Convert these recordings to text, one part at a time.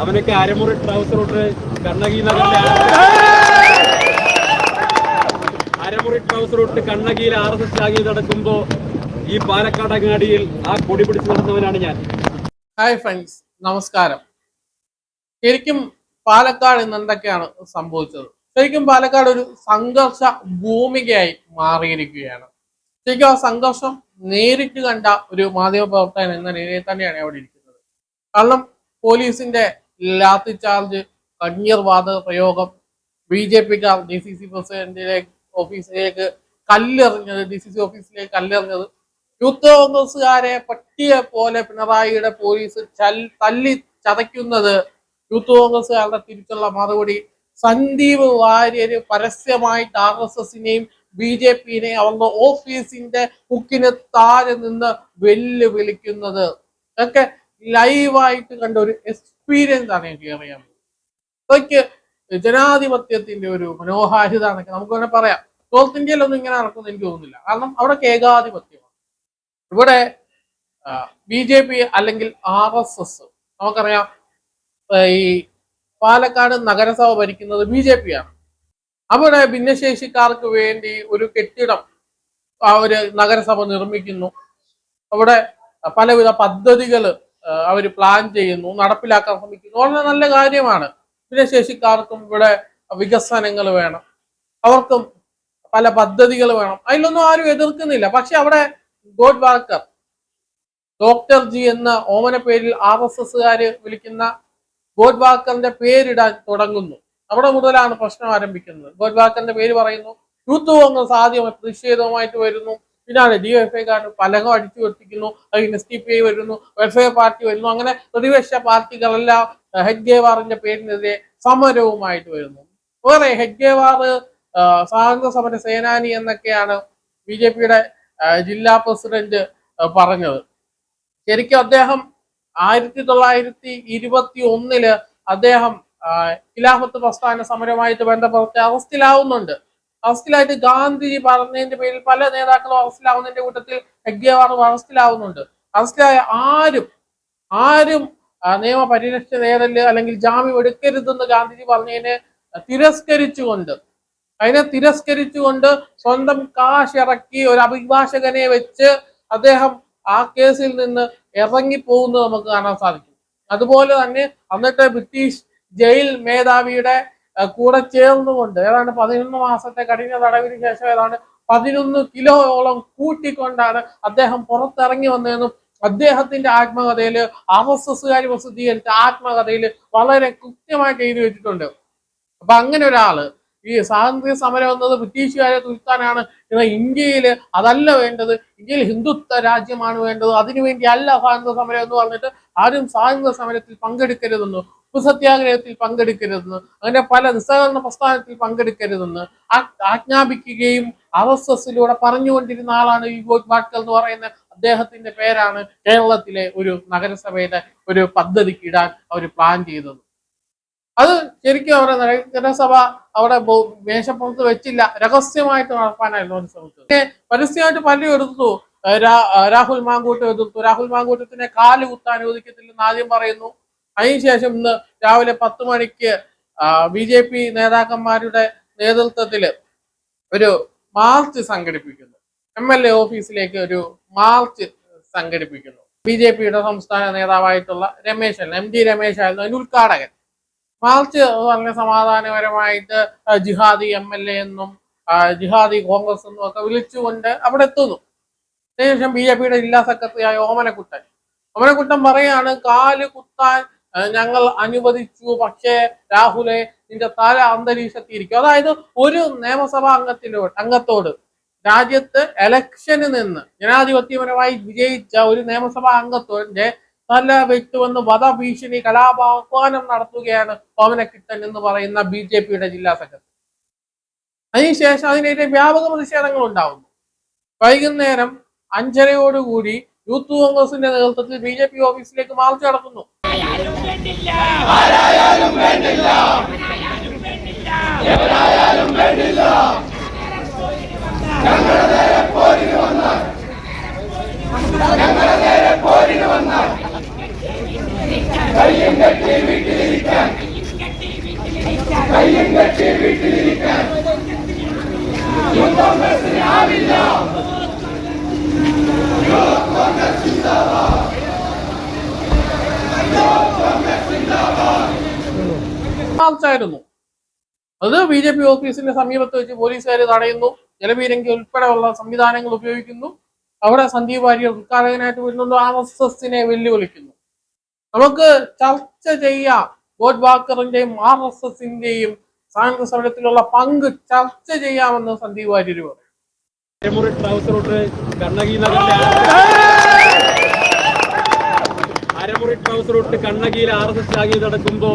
അവനൊക്കെ അരമുറി ട്രൗസർ ഇട്ട് കണ്ണകി അരമുറി ട്രൗസർ ഇട്ട് കണ്ണകിയിൽ ആർ എസ് എസ് ജാഗീർ നടക്കുമ്പോ ഈ പാലക്കാട് അങ്ങാടിയിൽ ആ കൊടി പിടിച്ച് നടന്നവനാണ് ഞാൻ. ഹായ് ഫ്രണ്ട്സ് നമസ്കാരം. ശരിക്കും പാലക്കാട് ഇന്ന് എന്തൊക്കെയാണ് സംഭവിച്ചത്? ശരിക്കും പാലക്കാട് ഒരു സംഘർഷ ഭൂമികയായി മാറിയിരിക്കുകയാണ്. ശരിക്കും ആ സംഘർഷം നേരിട്ട് കണ്ട ഒരു മാധ്യമ പ്രവർത്തകൻ എന്ന നിലയിൽ തന്നെയാണ് അവിടെ ഇരിക്കുന്നത്. കാരണം പോലീസിന്റെ ലാത്തി ചാർജ് കണ്ണീർ വാതക പ്രയോഗം ബി ജെ പിക്കാർ ഡി സി സി പ്രസിഡന്റിലേക്ക് ഓഫീസിലേക്ക് കല്ലെറിഞ്ഞത് ഡി സി സി ഓഫീസിലേക്ക് കല്ലെറിഞ്ഞത്. യൂത്ത് കോൺഗ്രസ്സുകാരെ പറ്റിയ പോലെ പിണറായിയുടെ പോലീസ് തല്ലി ചതയ്ക്കുന്നത് യൂത്ത് കോൺഗ്രസ്സുകാരുടെ തിരിച്ചുള്ള മറുപടി. സന്ദീപ് വാര്യര് പരസ്യമായിട്ട് ആർ എസ് എസിനെയും ബി ജെ പിനെയും അവരുടെ ഓഫീസിന്റെ മുക്കിന് താഴെ നിന്ന് വെല്ലുവിളിക്കുന്നത്. ഒക്കെ ലൈവായിട്ട് കണ്ട ഒരു എക്സ്പീരിയൻസ് ആണ് എനിക്ക് അറിയാൻ അതൊക്കെ ജനാധിപത്യത്തിന്റെ ഒരു മനോഹാരിത എന്നൊക്കെ നമുക്ക് തന്നെ പറയാം. നോർത്ത് ഇന്ത്യയിലൊന്നും ഇങ്ങനെ നടക്കുമെന്ന് എനിക്ക് തോന്നുന്നില്ല. കാരണം അവിടെ ഏകാധിപത്യമാണ്. ഇവിടെ ബി ജെ പി അല്ലെങ്കിൽ ആർ എസ് എസ് നമുക്കറിയാം ഈ പാലക്കാട് നഗരസഭ ഭരിക്കുന്നത് ബി ജെ പി ആണ്. അവിടെ ഭിന്നശേഷിക്കാർക്ക് വേണ്ടി ഒരു കെട്ടിടം അവർ നഗരസഭ നിർമ്മിക്കുന്നു. അവിടെ പലവിധ പദ്ധതികൾ അവർ പ്ലാൻ ചെയ്യുന്നു നടപ്പിലാക്കാൻ ശ്രമിക്കുന്നു. വളരെ നല്ല കാര്യമാണ്. ഭിന്നശേഷിക്കാർക്കും ഇവിടെ വികസനങ്ങൾ വേണം. അവർക്കും പല പദ്ധതികൾ വേണം. അതിലൊന്നും ആരും എതിർക്കുന്നില്ല. പക്ഷെ അവിടെ ഗോഡ് വാക്കർ ഡോക്ടർ ജി എന്ന ഓമന പേരിൽ ആർ എസ് എസ്സുകാര് വിളിക്കുന്ന ഗോഡ് വാക്കറിന്റെ പേരിടാൻ തുടങ്ങുന്നു. അവിടെ മുതലാണ് പ്രശ്നം ആരംഭിക്കുന്നത്. ഗോഡ് വാക്കറിന്റെ പേര് പറയുന്നു യൂത്ത് കോൺഗ്രസ് ആദ്യം പ്രതിഷേധവുമായിട്ട് വരുന്നു. എഫ് ഐക്കാർ പലകം അടിച്ചു വെട്ടിക്കുന്നു അതിന് എസ് ഡി പി ഐ വരുന്നു വെൽഫെയർ പാർട്ടി വരുന്നു. അങ്ങനെ പ്രതിപക്ഷ പാർട്ടികളെല്ലാം ഹെഡ്ഗേവാറിന്റെ പേരിനെതിരെ സമരവുമായിട്ട് വരുന്നു. വേറെ ഹെഡ്ഗേവാർ സ്വാതന്ത്ര്യ സമര സേനാനി എന്നൊക്കെയാണ് ബി ജെ പിയുടെ ജില്ലാ പ്രസിഡന്റ് പറഞ്ഞത്. ശരിക്കും അദ്ദേഹം ആയിരത്തി തൊള്ളായിരത്തി ഇരുപത്തി ഒന്നിൽ അദ്ദേഹം ഖിലാഫത്ത് പ്രസ്ഥാന സമരമായിട്ട് ബന്ധപ്പെട്ട് അറസ്റ്റിലാവുന്നുണ്ട് അറസ്റ്റിലായിട്ട് ഗാന്ധിജി പറഞ്ഞതിന്റെ പേരിൽ പല നേതാക്കളും അറസ്റ്റിലാവുന്നതിന്റെ കൂട്ടത്തിൽ ഹെഗ്ഗേവാറും അറസ്റ്റിലാവുന്നുണ്ട് അറസ്റ്റിലായ ആരും ആരും നിയമപരിരക്ഷ നേടൽ അല്ലെങ്കിൽ ജാമ്യം എടുക്കരുതെന്ന് ഗാന്ധിജി പറഞ്ഞതിനെ തിരസ്കരിച്ചുകൊണ്ട് അതിനെ തിരസ്കരിച്ചുകൊണ്ട് സ്വന്തം കാശ് ഇറക്കി ഒരു അഭിഭാഷകനെ വെച്ച് അദ്ദേഹം ആ കേസിൽ നിന്ന് ഇറങ്ങിപ്പോകുന്നത് നമുക്ക് കാണാൻ സാധിക്കും. അതുപോലെ തന്നെ അന്നത്തെ ബ്രിട്ടീഷ് ജയിൽ മേധാവിയുടെ കൂടെ ചേർന്നുകൊണ്ട് ഏതാണ്ട് പതിനൊന്ന് മാസത്തെ കഠിന തടവിന് ശേഷം ഏതാണ്ട് പതിനൊന്ന് കിലോയോളം കൂട്ടിക്കൊണ്ടാണ് അദ്ദേഹം പുറത്തിറങ്ങി വന്നതെന്നും അദ്ദേഹത്തിന്റെ ആത്മകഥയിൽ ആർ എസ് എസ്സുകാർ പ്രസിദ്ധീകരിച്ച ആത്മകഥയിൽ വളരെ കൃത്യമായിട്ട് എഴുതി വെച്ചിട്ടുണ്ട്. അപ്പൊ അങ്ങനെ ഒരാൾ ഈ സ്വാതന്ത്ര്യ സമരം എന്നത് ബ്രിട്ടീഷുകാരെ തുരുത്താനാണ് എന്നാൽ ഇന്ത്യയിൽ അതല്ല വേണ്ടത്. ഇന്ത്യയിൽ ഹിന്ദുത്വ രാജ്യമാണ് വേണ്ടത്. അതിനുവേണ്ടി അല്ല സ്വാതന്ത്ര്യ സമരം എന്ന് പറഞ്ഞിട്ട് ആരും സ്വാതന്ത്ര്യ സമരത്തിൽ പങ്കെടുക്കരുതെന്ന് സത്യാഗ്രഹത്തിൽ പങ്കെടുക്കരുതെന്ന് അങ്ങനെ പല നിസ്സഹകരണ പ്രസ്ഥാനത്തിൽ പങ്കെടുക്കരുതെന്ന് ആജ്ഞാപിക്കുകയും ആർ എസ് എസിലൂടെ പറഞ്ഞുകൊണ്ടിരുന്ന ആളാണ് ഈ ഗോജ് എന്ന് പറയുന്ന അദ്ദേഹത്തിന്റെ പേരാണ് കേരളത്തിലെ ഒരു നഗരസഭയുടെ ഒരു പദ്ധതിക്ക് ഇടാൻ അവർ പ്ലാൻ ചെയ്തത്. അത് ശരിക്കും അവരുടെ നഗരസഭ അവിടെ മേശപ്പുറത്ത് വെച്ചില്ല. രഹസ്യമായിട്ട് നടത്താനായിരുന്നു അവർ ശ്രമിച്ചത്. പിന്നെ പരസ്യമായിട്ട് പലരും ഏഹ് രാഹുൽ മാങ്കൂട്ടം എതിർത്തു. രാഹുൽ മാങ്കൂട്ടത്തിനെ കാൽ കുത്താൻ അനുവദിക്കത്തില്ലെന്ന് ആദ്യം പറയുന്നു. അതിനുശേഷം ഇന്ന് രാവിലെ പത്ത് മണിക്ക് ബി ജെ പി നേതാക്കന്മാരുടെ നേതൃത്വത്തിൽ ഒരു മാർച്ച് സംഘടിപ്പിക്കുന്നു. എം എൽ എ ഓഫീസിലേക്ക് ഒരു മാർച്ച് സംഘടിപ്പിക്കുന്നു. ബി ജെ പിയുടെ സംസ്ഥാന നേതാവായിട്ടുള്ള രമേശ് എം ജി രമേശ് ആയിരുന്നു അതിന് ഉദ്ഘാടകൻ. മാർച്ച് വളരെ സമാധാനപരമായിട്ട് ജിഹാദി എം എൽ എ എന്നും ജിഹാദി കോൺഗ്രസ് എന്നും ഒക്കെ വിളിച്ചുകൊണ്ട് അവിടെ എത്തുന്നു. അതിനുശേഷം ബി ജെ പിയുടെ ജില്ലാ സെക്രട്ടറിയായ ഓമനക്കുട്ടൻ. ഓമനക്കുട്ടൻ പറയാണ് കാൽ കുത്താൻ ഞങ്ങൾ അനുവദിച്ചു. പക്ഷേ രാഹുലെ നിന്റെ തല അന്തരീക്ഷത്തിയിരിക്കും അതായത് ഒരു നിയമസഭാ അംഗത്തിലോട് അംഗത്തോട് രാജ്യത്ത് എലക്ഷന് നിന്ന് ജനാധിപത്യപരമായി വിജയിച്ച ഒരു നിയമസഭാ അംഗത്തോടെ തല വെട്ടുവെന്ന് വധഭീഷണി കലാപാഹ്വാനം നടത്തുകയാണ് പവനക്കിട്ടൻ എന്ന് പറയുന്ന ബി ജെ പിയുടെ ജില്ലാ സെക്രട്ടറി. അതിനുശേഷം അതിനെതിരെ വ്യാപക പ്രതിഷേധങ്ങൾ ഉണ്ടാവുന്നു. വൈകുന്നേരം അഞ്ചരയോടുകൂടി യൂത്ത് കോൺഗ്രസിന്റെ നേതൃത്വത്തിൽ ബി ജെ പി ഓഫീസിലേക്ക് മാർച്ച് നടത്തുന്നു വേണ്ടില്ല. കെട്ടി വീട്ടിൽ മാർച്ചായിരുന്നു അത് ബി ജെ പി ഓഫീസിന്റെ സമീപത്ത് വെച്ച് പോലീസുകാർ തടയുന്നു. ജലപീരങ്കി ഉൾപ്പെടെയുള്ള സംവിധാനങ്ങൾ ഉപയോഗിക്കുന്നു. അവിടെ സന്ദീപ് വാര്യർ ഉദ്ഘാടകനായിട്ട് വരുന്നുണ്ട്. ആർ എസ് എസിനെ വെല്ലുവിളിക്കുന്നു. നമുക്ക് ചർച്ച ചെയ്യാം. ഗോഡ്വാക്കറിന്റെയും ആർ എസ് എസിന്റെയും സ്വാതന്ത്ര്യ സമരത്തിലുള്ള പങ്ക് ചർച്ച ചെയ്യാമെന്ന് സന്ദീപ് വാര്യർ പറഞ്ഞു. അരമുറി ട്രൗസർ ഇട്ട് കണ്ണകി നഗറിലെ അരമുറി ട്രൗസർ ഇട്ട് കണ്ണകിയിൽ ആർ എസ് എസ് ആകി നടക്കുമ്പോ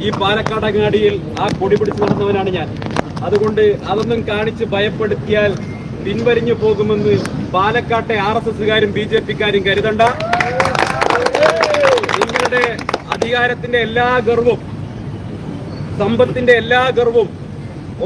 ഈ പാലക്കാട് അങ്ങാടിയിൽ ആ കൊടി പിടിച്ച് നടന്നവനാണ് ഞാൻ. അതുകൊണ്ട് അതൊന്നും കാണിച്ച് ഭയപ്പെടുത്തിയാൽ പിൻവലിഞ്ഞു പോകുമെന്ന് പാലക്കാട്ടെ ആർ എസ് എസുകാരും ബി ജെ പിക്കാരും കരുതണ്ട. നിങ്ങളുടെ അധികാരത്തിന്റെ എല്ലാ ഗർവും സമ്പത്തിന്റെ എല്ലാ ഗർവും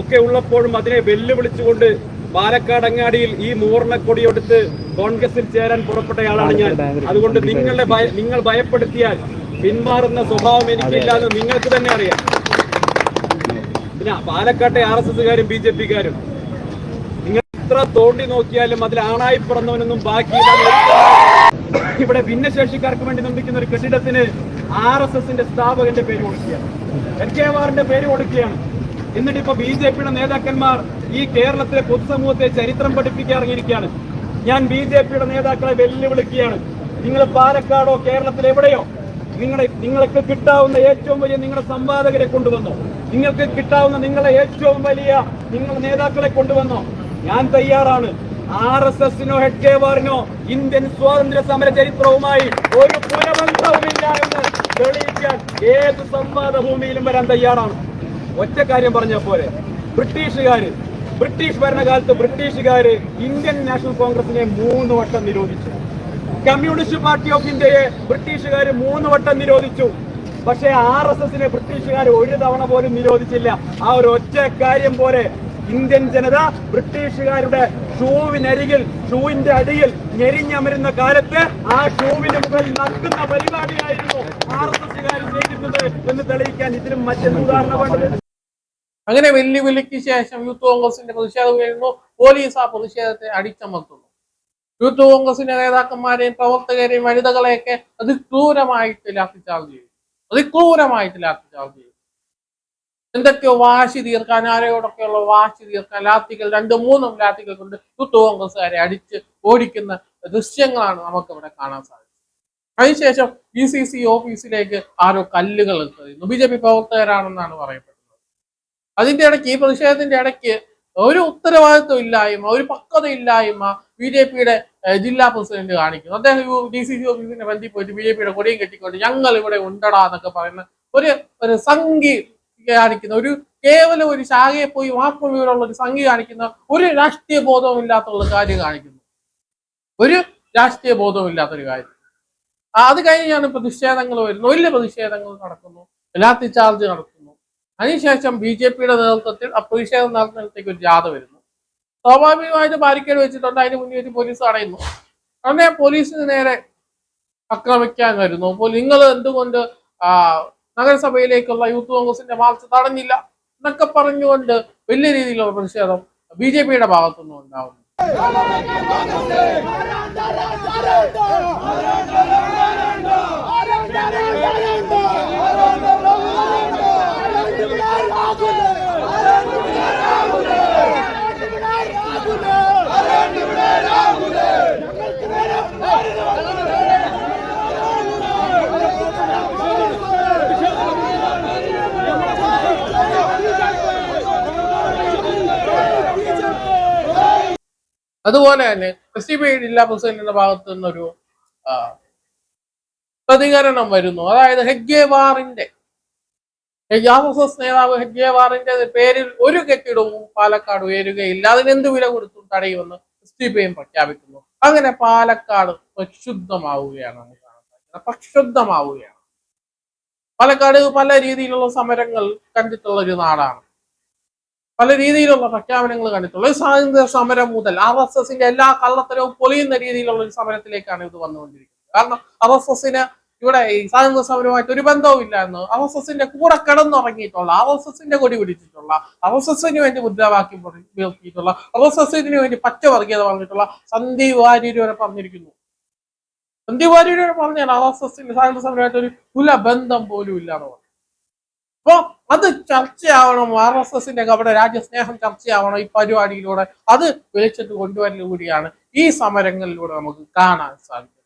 ഒക്കെ ഉള്ളപ്പോഴും അതിനെ വെല്ലുവിളിച്ചുകൊണ്ട് പാലക്കാട് അങ്ങാടിയിൽ ഈ മൂർണക്കൊടിയെടുത്ത് കോൺഗ്രസിൽ ചേരാൻ പുറപ്പെട്ടയാളാണ് ഞാൻ. അതുകൊണ്ട് നിങ്ങളുടെ നിങ്ങൾ ഭയപ്പെടുത്തിയാൽ പിന്മാറുന്ന സ്വഭാവം എനിക്കില്ല എന്ന് നിങ്ങൾക്ക് തന്നെ അറിയാം. പിന്നെ പാലക്കാട്ടെ ആർ എസ് എസുകാരും ബി ജെ പിക്കാരും. നിങ്ങൾ എത്ര തോണ്ടി നോക്കിയാലും അതിൽ ആണായി പിറന്നവനൊന്നും ബാക്കിയില്ല. ഇവിടെ ഭിന്നശേഷിക്കാർക്ക് വേണ്ടി നിർമ്മിക്കുന്ന ഒരു കെട്ടിടത്തിന് ആർ എസ് എസിന്റെ സ്ഥാപകന്റെ പേര് കൊടുക്കുകയാണ്. എൻ കെ ആറിന്റെ പേര് കൊടുക്കുകയാണ്. എന്നിട്ട് ഇപ്പൊ ബി ജെ പിയുടെ നേതാക്കന്മാർ ഈ കേരളത്തിലെ പൊതുസമൂഹത്തെ ചരിത്രം പഠിപ്പിക്കാൻ ഇറങ്ങിയിരിക്കുകയാണ്. ഞാൻ ബി ജെ പിയുടെ നേതാക്കളെ വെല്ലുവിളിക്കുകയാണ്. നിങ്ങൾ പാലക്കാടോ കേരളത്തിൽ എവിടെയോ നിങ്ങളെ നിങ്ങൾക്ക് കിട്ടാവുന്ന ഏറ്റവും വലിയ നിങ്ങളുടെ സംവാദകരെ കൊണ്ടുവന്നോ. നിങ്ങൾക്ക് കിട്ടാവുന്ന നിങ്ങളെ ഏറ്റവും വലിയ നിങ്ങളുടെ നേതാക്കളെ കൊണ്ടുവന്നോ. ഞാൻ തയ്യാറാണ്. ആർ എസ് എസിനോ ഹെഡ് കെ വാറിനോ ഇന്ത്യൻ സ്വാതന്ത്ര്യ സമര ചരിത്രവുമായി ഒരു പുനബന്ധവുമില്ല എന്ന് തെളിയിക്കാൻ ഏത് സംവാദ ഭൂമിയിലും വരാൻ തയ്യാറാണ്. ഒറ്റ കാര്യം പറഞ്ഞ പോലെ ബ്രിട്ടീഷുകാര് ബ്രിട്ടീഷ് ഭരണകാലത്ത് ബ്രിട്ടീഷുകാര് ഇന്ത്യൻ നാഷണൽ കോൺഗ്രസിനെ മൂന്ന് വട്ടം നിരോധിച്ചു. കമ്മ്യൂണിസ്റ്റ് പാർട്ടി ഓഫ് ഇന്ത്യയെ ബ്രിട്ടീഷുകാർ മൂന്ന് വട്ടം നിരോധിച്ചു. പക്ഷേ ആർ എസ് എസിനെ ബ്രിട്ടീഷുകാർ ഒരു തവണ പോലും നിരോധിച്ചില്ല. ആ ഒരു ഒറ്റ കാര്യം പോലെ ഇന്ത്യൻ ജനത ബ്രിട്ടീഷുകാരുടെ ഷൂവിനരികിൽ ഷൂവിന്റെ അടിയിൽ ഞെരിഞ്ഞമരുന്ന കാലത്ത് ആ ഷൂവിന് മുകളിൽ നടക്കുന്ന പരിപാടിയായിരുന്നു ആർ എസ് എസുകാർ ചെയ്തിരുന്നത് എന്ന് തെളിയിക്കാൻ ഇതിലും മറ്റൊരു ഉദാഹരണമാണ് അങ്ങനെ വെല്ലുവിളിക്ക് ശേഷം യൂത്ത് കോൺഗ്രസിന്റെ പ്രതിഷേധം വരുന്നു പോലീസ് ആ പ്രതിഷേധത്തെ അടിച്ചമർത്തുന്നു. യൂത്ത് കോൺഗ്രസിന്റെ നേതാക്കന്മാരെയും പ്രവർത്തകരെയും വനിതകളെയൊക്കെ അതിക്രൂരമായിട്ട് ലാത്തിച്ചാർജ് ചെയ്തു അതിക്രൂരമായിട്ട് ലാത്തിച്ചാർജ് ചെയ്യും. എന്തൊക്കെയോ വാശി തീർക്കാൻ ആരോടൊക്കെയുള്ള വാശി തീർക്കാൻ ലാത്തികൾ രണ്ടും മൂന്നും ലാത്തികൾ കൊണ്ട് യൂത്ത് കോൺഗ്രസ്സുകാരെ അടിച്ച് ഓടിക്കുന്ന ദൃശ്യങ്ങളാണ് നമുക്ക് ഇവിടെ കാണാൻ സാധിച്ചത്. അതിനുശേഷം ബി സി സി ഓഫീസിലേക്ക് ആരോ കല്ലുകൾ എത്തുന്നു ബി ജെ പി പ്രവർത്തകരാണെന്നാണ് പറയപ്പെടുന്നത്. അതിന്റെ ഇടയ്ക്ക് ഈ പ്രതിഷേധത്തിന്റെ ഇടയ്ക്ക് ഒരു ഉത്തരവാദിത്വം ഇല്ലായ്മ ഒരു പക്വത ഇല്ലായ്മ ബി ജെ പിയുടെ ജില്ലാ പ്രസിഡന്റ് കാണിക്കുന്നു. അദ്ദേഹം ഡി സി സി ഓഫീസിന്റെ ബന്ധി പോയിട്ട് ബി ജെ പിയുടെ കൊടിയും കെട്ടിക്കൊണ്ട് ഞങ്ങൾ ഇവിടെ ഉണ്ടടാ എന്നൊക്കെ പറയുന്ന ഒരു ഒരു സംഘി കാണിക്കുന്ന ഒരു കേവലം ഒരു ശാഖയെ പോയി മാപ്പുള്ള ഒരു സംഘി കാണിക്കുന്ന ഒരു രാഷ്ട്രീയ ബോധവും ഇല്ലാത്തുള്ള കാര്യം കാണിക്കുന്നു. ഒരു രാഷ്ട്രീയ ബോധവും ഇല്ലാത്തൊരു കാര്യം അത് കഴിഞ്ഞാണ് പ്രതിഷേധങ്ങൾ വരുന്നു. വലിയ പ്രതിഷേധങ്ങൾ നടക്കുന്നു. ലാത്തി ചാർജ് നടക്കുന്നു. അതിനുശേഷം ബി ജെ പിയുടെ നേതൃത്വത്തിൽ ആ പ്രതിഷേധം നടത്തുന്നിടത്തേക്ക് ഒരു ജാഥ വരുന്നു. സ്വാഭാവികമായിട്ട് ബാരിക്കേഡ് വെച്ചിട്ടുണ്ട് അതിന് മുന്നിൽ ഒരു പോലീസ് തടയുന്നു അങ്ങനെ പോലീസിന് നേരെ ആക്രമിക്കാൻ വരുന്നു നിങ്ങൾ എന്തുകൊണ്ട് നഗരസഭയിലേക്കുള്ള യൂത്ത് കോൺഗ്രസിന്റെ മാർച്ച് തടഞ്ഞില്ല എന്നൊക്കെ പറഞ്ഞുകൊണ്ട് വലിയ രീതിയിലുള്ള പ്രതിഷേധം ബി ജെ പിയുടെ ഭാഗത്തുനിന്നും ഉണ്ടാവുന്നു അതുപോലെ തന്നെ എസ് ഡി പി ജില്ലാ പ്രസിഡന്റിന്റെ ഭാഗത്തു നിന്നൊരു പ്രതികരണം വരുന്നു. അതായത് ഹെഗ്ഗേവാറിന്റെ എസ് നേതാവ് ഹെഗ്ഗേവാറിന്റെ പേരിൽ ഒരു കെട്ടിടവും പാലക്കാട് ഉയരുകയില്ല. അതിനെന്ത് വില കൊടുത്തും തടയുമെന്ന് എസ് പ്രഖ്യാപിക്കുന്നു. അങ്ങനെ പാലക്കാട് പ്രക്ഷുബ്ധമാവുകയാണ് പ്രക്ഷുബ്ധമാവുകയാണ്. പാലക്കാട് പല രീതിയിലുള്ള സമരങ്ങൾ കണ്ടിട്ടുള്ള ഒരു നാടാണ്. പല രീതിയിലുള്ള പ്രഖ്യാപനങ്ങൾ കണ്ടിട്ടുള്ളത് സ്വാതന്ത്ര്യ സമരം മുതൽ ആർ എസ് എസിന്റെ എല്ലാ കള്ളത്തരവും പൊളിയുന്ന രീതിയിലുള്ള ഒരു സമരത്തിലേക്കാണ് ഇത് വന്നുകൊണ്ടിരിക്കുന്നത്. കാരണം ആർ എസ് എസിന് ഇവിടെ ഈ സ്വാതന്ത്ര്യ സമരവുമായിട്ട് ഒരു ബന്ധവും ഇല്ല എന്ന് ആർ എസ് എസിന്റെ കൂടെ കിടന്നുറങ്ങിയിട്ടുള്ള ആർ എസ് എസിന്റെ കൊടി പിടിച്ചിട്ടുള്ള ആർ എസ് എസിന് വേണ്ടി മുദ്രാവാക്യം ഉയർത്തിയിട്ടുള്ള ആർ എസ് എസിന് വേണ്ടി പച്ചവർഗീയത പറഞ്ഞിട്ടുള്ള സന്ദീപ് വാര്യർ വരെ പറഞ്ഞിരിക്കുന്നു. സന്ധ്യവാരിയുടെ പറഞ്ഞാണ് ആർ എസ് എസിന്റെ സ്വാതന്ത്ര്യ സമരമായിട്ട് ഒരു കുലബന്ധം പോലും ഇല്ലാന്ന് പറഞ്ഞു അപ്പൊ അത് ചർച്ചയാവണം ആർ എസ് എസിന്റെ അവിടെ രാജ്യസ്നേഹം ചർച്ചയാവണം ഈ പരിപാടിയിലൂടെ. അത് വിളിച്ചിട്ട് കൊണ്ടുവരൽ കൂടിയാണ്. ഈ സമരങ്ങളിലൂടെ നമുക്ക് കാണാൻ സാധിക്കുന്നത്